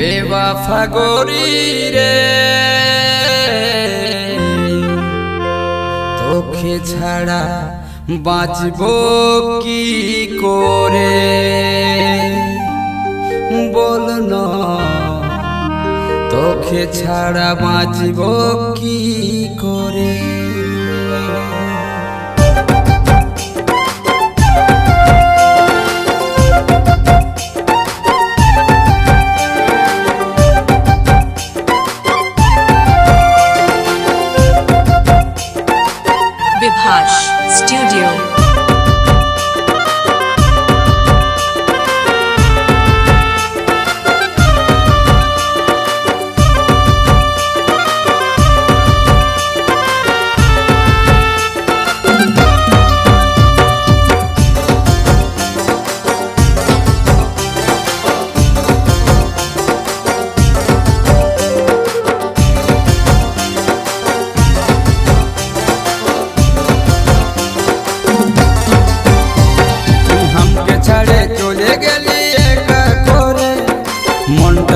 বেবাফা গরি রে তোকে ছাড়া বাঁচব কি করে? বল না, তোকে ছাড়া বাঁচব কি করে? Tosh.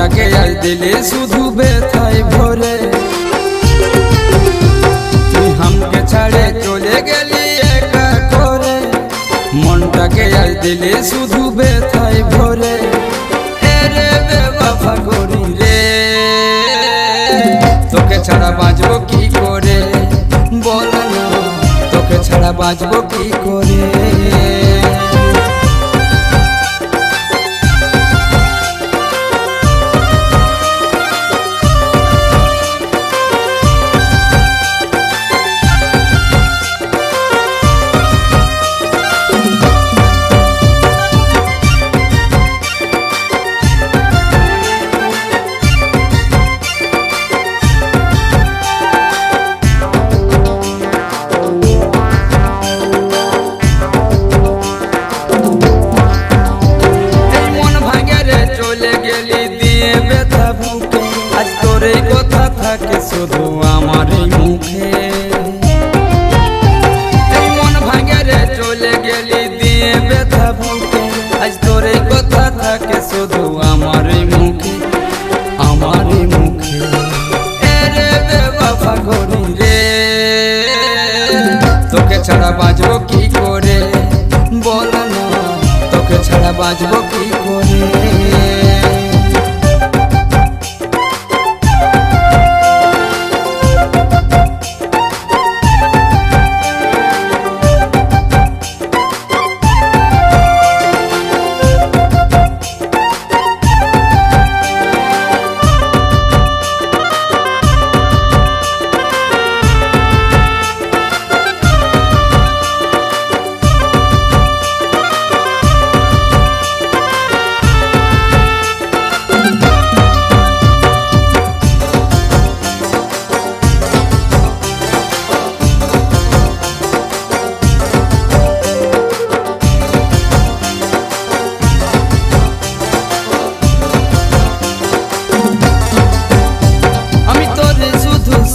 মনটাকে আজ দিলে শুধু ব্যথায় ভরে। তুই হামকে ছাড়ে চলে গেলি একা করে মনটাকে আজ দিলে শুধু ব্যথায় ভরে। এরে বেবাফা করি রে। তোকে ছাড়া বাঁচবো কি করে? বল তোকে ছাড়া বাঁচবো কি করে? থাকে শুধু আমার মুখে। মন ভাঙে চলে গেলি দিয়ে ব্যথা আজ তোর কথা থাকে শুধু আমার মুখে আমার মুখে। রে রে। তোকে ছাড়া বাঁচবো কি করে? বল না, তোকে ছাড়া বাঁচবো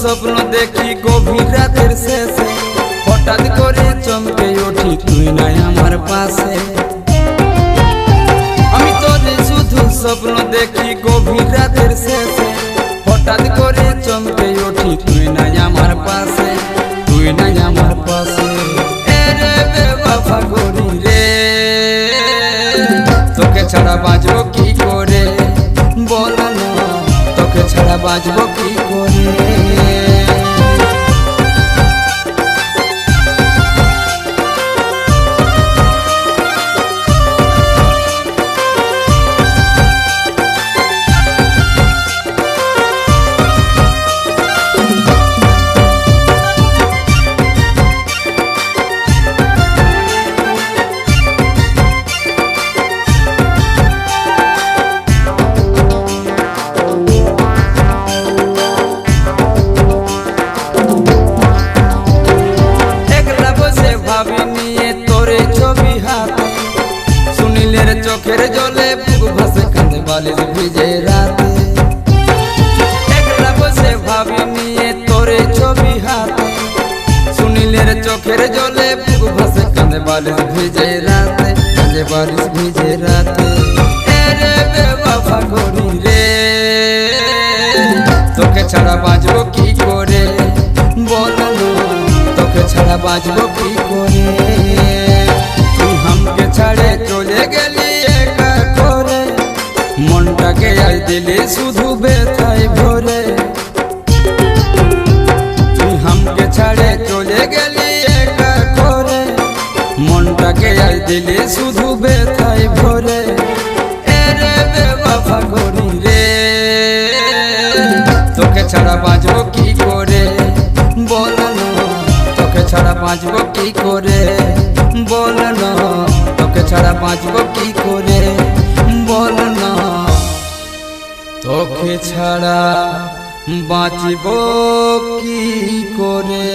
স্বপ্ন দেখি গভীর রাতের শেষে। হঠাৎ করে চমকে উঠি, তুই নাই আমার পাশে। আমি তোরে শুধু স্বপ্ন দেখি গভীর রাতের শেষে। হঠাৎ করে চমকে উঠি, তুই নাই আমার পাশে। তুই নাই আমার পাশে। রে তোকে ছাড়া বাঁচবো কি করে? বল না, তোকে ছাড়া বাঁচবো সুনীলের চোখের জলে ভাসে ভিজে রাতে ভিজে রাতে। রে তোকে ছাড়া বাজবো কি করে? বলো তোকে ছাড়া বাজবো কি করে? তুই ছাড়ে চলে গেলি একা করে মনটাকে আই দিলি শুধু বেথায় ভরে। দিলি শুধু ব্যথায় ভরে। এরে বেবাফা করি রে। তোকে ছাড়া বাঁচবো কি করে? বল তোকে ছাড়া বাঁচবো কি করে? বল তোকে ছাড়া বাঁচবো কি করে? বল তোকে ছাড়া বাঁচব কি করে?